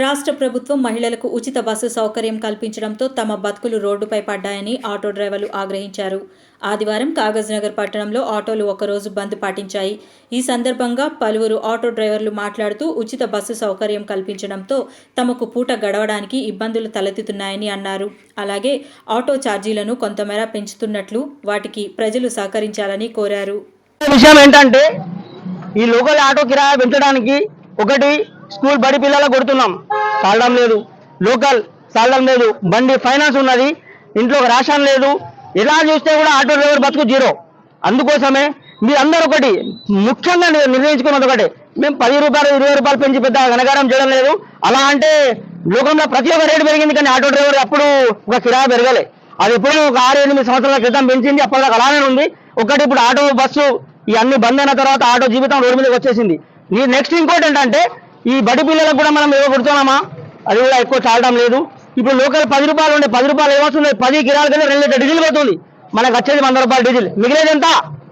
రాష్ట్ర ప్రభుత్వం మహిళలకు ఉచిత బస్సు సౌకర్యం కల్పించడంతో తమ బతుకులు రోడ్డుపై పడ్డాయని ఆటో డ్రైవర్లు ఆగ్రహించారు. ఆదివారం కాగజ్ నగర్ పట్టణంలో ఆటోలు ఒకరోజు బంద్ పాటించాయి. ఈ సందర్భంగా పలువురు ఆటో డ్రైవర్లు మాట్లాడుతూ ఉచిత బస్సు సౌకర్యం కల్పించడంతో తమకు పూట గడవడానికి ఇబ్బందులు తలెత్తుతున్నాయని అన్నారు. అలాగే ఆటో ఛార్జీలను కొంతమేర పెంచుతున్నట్లు వాటికి ప్రజలు సహకరించాలని కోరారు. విషయం ఏంటంటే ఈ లోకల్ ఆటో కిరాయి పెంచడానికి ఒకటి స్కూల్ బడి పిల్లలకు కొడుతున్నాం. చాలడం లేదు. లోకల్ చాలడం లేదు. బండి ఫైనాన్స్ ఉన్నది. ఇంట్లో ఒక రేషన్ లేదు. ఎలా చూస్తే కూడా ఆటో డ్రైవర్ బతుకు జీరో. అందుకోసమే మీరందరూ ఒకటి ముఖ్యంగా నిర్- నిర్ణయించుకున్నది ఒకటి. మేము పది రూపాయలు ఇరవై రూపాయలు పెంచి పెద్ద ఘనకారం చేయడం లేదు. అలా అంటే లోకంలో ప్రతి ఒక్క రేటు పెరిగింది కానీ ఆటో డ్రైవర్ అప్పుడు ఒక కిరాయి పెరగలే. అది ఎప్పుడో ఒక ఆరు ఎనిమిది సంవత్సరాల క్రితం పెంచింది. అప్పటిదాకా అలానే ఉంది. ఒకటి ఇప్పుడు ఆటో బస్సు ఇవన్నీ బంద్ అయిన తర్వాత ఆటో జీవితం రోడ్డు మీదకి వచ్చేసింది. ఈ నెక్స్ట్ ఇంకోటి ఏంటంటే ఈ బడి పిల్లలకు కూడా మనం ఏవో కొడుతున్నామా? అది కూడా ఎక్కువ చాలడం లేదు. ఇప్పుడు లోకల్ పది రూపాయలు ఉండే పది రూపాయలు ఏమొస్తుంది పది కిరాల కింద రెండు లీటర్ డీజిల్ పోతుంది. మనకు వచ్చేది వంద రూపాయలు డీజిల్. మిగిలేదు ఎంత?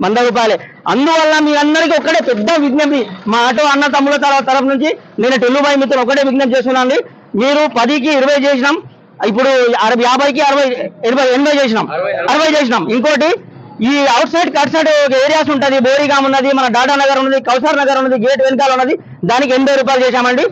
వంద రూపాయలే. అందువల్ల మీ అందరికీ ఒక్కటే పెద్ద విజ్ఞప్తి. మా ఆటో అన్న తమ్ముల తర- తరఫు నుంచి నేను టెల్లుబాయి మిత్రులు ఒకటే విజ్ఞప్తి చేస్తున్నాను మీరు పదికి ఇరవై చేసినాం. ఇప్పుడు అరవై యాభైకి అరవై ఎనభై ఎనభై చేసినాం. అరవై చేసినాం. ఇంకోటి ఈ outside cut side areas ఉంటది. బోరిగాం ఉన్నది మన డాటా నగర్ ఉన్నది కౌసర్ నగర్ ఉన్నది గేట్ వెనకాల ఉన్నది. దానికి ఎనభై రూపాయలు చేశామండి.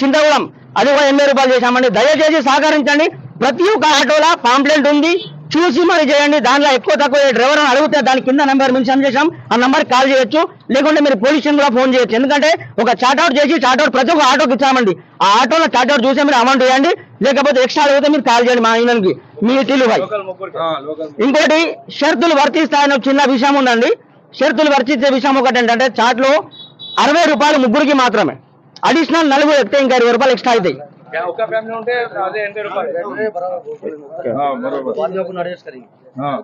చింతగూడెం అది కూడా ఎనభై రూపాయలు చేశామండి. దయచేసి సహకరించండి. ప్రతి ఒక్క ఆటోలో పాంప్లెంట్ ఉంది. చూసి మరి చేయండి. దానిలో ఎక్కువ తక్కువ డ్రైవర్ అని అడిగితే దాని కింద నెంబర్ మెన్షన్ చేసాం ఆ నెంబర్ కాల్ చేయొచ్చు. లేకుంటే మీరు పోలీస్ స్టేషన్ కూడా ఫోన్ చేయొచ్చు. ఎందుకంటే ఒక చార్ట్అవుట్ చేసి చార్ట్అవుట్ ప్రతి ఒక్క ఆటోకి ఇచ్చామండి. ఆ ఆటోలో చార్ట్అవుట్ చూసి మీరు అమౌంట్ వేయండి. లేకపోతే ఎక్స్ట్రా అడిగితే మీరు కాల్ చేయండి మా యూనియన్కి మీ టీలు భాయ్. ఇంకోటి షరతులు వర్తిస్తాయని ఒక చిన్న విషయం ఉందండి. షరతులు వర్తించే విషయం ఒకటి ఏంటంటే చాట్లో అరవై రూపాయలు ముగ్గురికి మాత్రమే అడిషనల్ నలుగురు ఎక్కితే ఇంకా ఇరవై రూపాయలు ఎక్స్ట్రా అవుతాయి ఒక ఫ్యామిలీ ఉంటే అదే ఎనభై రూపాయలు ఆ, బరోబర్. ఆ.